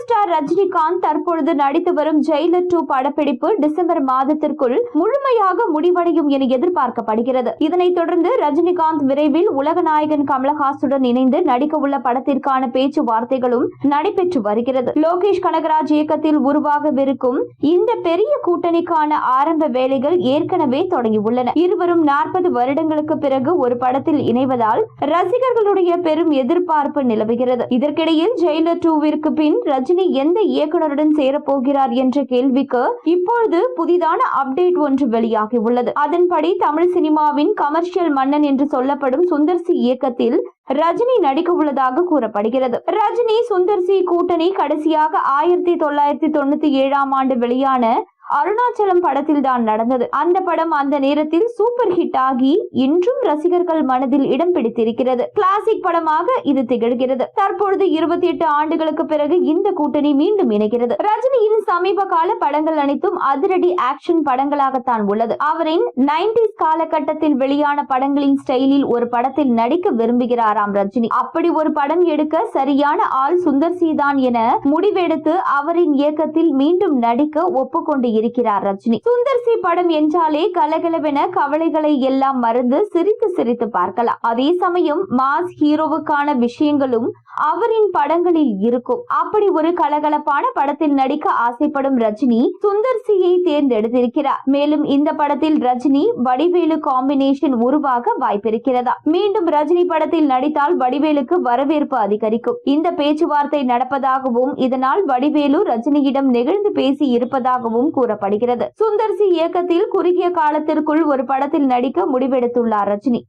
Super star Rajinikanth தற்பொழுது நடித்து வரும் ஜெயிலர் டூ படப்பிடிப்பு டிசம்பர் மாதத்திற்குள் முழுமையாக முடிவடையும் என எதிர்பார்க்கப்படுகிறது. இதனைத் தொடர்ந்து ரஜினிகாந்த் விரைவில் உலக நாயகன் கமலஹாசுடன் இணைந்து நடிக்க உள்ள படத்திற்கான பேச்சுவார்த்தைகளும் நடைபெற்று வருகிறது. லோகேஷ் கனகராஜ் இயக்கத்தில் உருவாகவிருக்கும் இந்த பெரிய கூட்டணிக்கான ஆரம்ப வேலைகள் ஏற்கனவே தொடங்கியுள்ளன. இருவரும் நாற்பது வருடங்களுக்கு பிறகு ஒரு படத்தில் இணைவதால் ரசிகர்களுடைய பெரும் எதிர்பார்ப்பு நிலவுகிறது. இதற்கிடையில் ஜெயிலர் டூவிற்கு பின் ரஜினி எந்த இயக்குனருடன் சேரப்போகிறார் என்ற கேள்விக்கு இப்பொழுது புதிதான அப்டேட் ஒன்று வெளியாகியுள்ளது அதன்படி தமிழ் சினிமாவின் கமர்ஷியல் மன்னன் என்று சொல்லப்படும் சுந்தர்சி இயக்கத்தில் ரஜினி நடிக்க உள்ளதாக கூறப்படுகிறது. ரஜினி சுந்தர்சி கூட்டணி கடைசியாக ஆயிரத்தி தொள்ளாயிரத்தி தொண்ணூத்தி ஏழாம் ஆண்டு வெளியான அருணாச்சலம் படத்தில் தான் நடந்தது. அந்த படம் அந்த நேரத்தில் சூப்பர் ஹிட் ஆகி இன்றும் ரசிகர்கள் மனதில் இடம் பிடித்திருக்கிறது. கிளாசிக் படமாக இது திகழ்கிறது. தற்பொழுது இருபத்தி எட்டு ஆண்டுகளுக்கு பிறகு இந்த கூட்டணி மீண்டும் இணைகிறது. ரஜினியின் அவரின் சமீப கால படங்கள் அனைத்தும் அதிரடி ஆக்ஷன் படங்களாகத்தான் உள்ளது. அவரின் நைன்டிஸ் காலகட்டத்தில் வெளியான படங்களின் ஸ்டைலில் ஒரு படத்தில் நடிக்க விரும்புகிறாராம் ரஜினி. அப்படி ஒரு படம் எடுக்க சரியான ஆள் சுந்தர் சி தான் என முடிவெடுத்து அவரின் இயக்கத்தில் மீண்டும் நடிக்க ஒப்புக்கொண்டு இருக்கிறார் ரஜினி. சுந்தர் சி படம் என்றாலே கலகலவென கவலைகளை எல்லாம் மறந்து சிரித்து சிரித்து பார்க்கலாம். அதே சமயம் மாஸ் ஹீரோவுக்கான விஷயங்களும் அவரின் படங்களில் இருக்கும். அப்படி ஒரு கலகலப்பான படத்தில் நடிக்க ஆசைப்படும் ரஜினி சுந்தர் சியை தேர்ந்தெடுத்திருக்கிறார். மேலும் இந்த படத்தில் ரஜினி வடிவேலு காம்பினேஷன் உருவாக வாய்ப்பிருக்கிறதா? மீண்டும் ரஜினி படத்தில் நடித்தால் வடிவேலுக்கு வரவேற்பு அதிகரிக்கும். இந்த பேச்சுவார்த்தை நடப்பதாகவும் இதனால் வடிவேலு ரஜினியிடம் நெகிழ்ந்து பேசி இருப்பதாகவும் கூறப்படுகிறது. சுந்தர் சி இயக்கத்தில் குறுகிய காலத்திற்குள் ஒரு படத்தில் நடிக்க முடிவெடுத்துள்ளார் ரஜினி.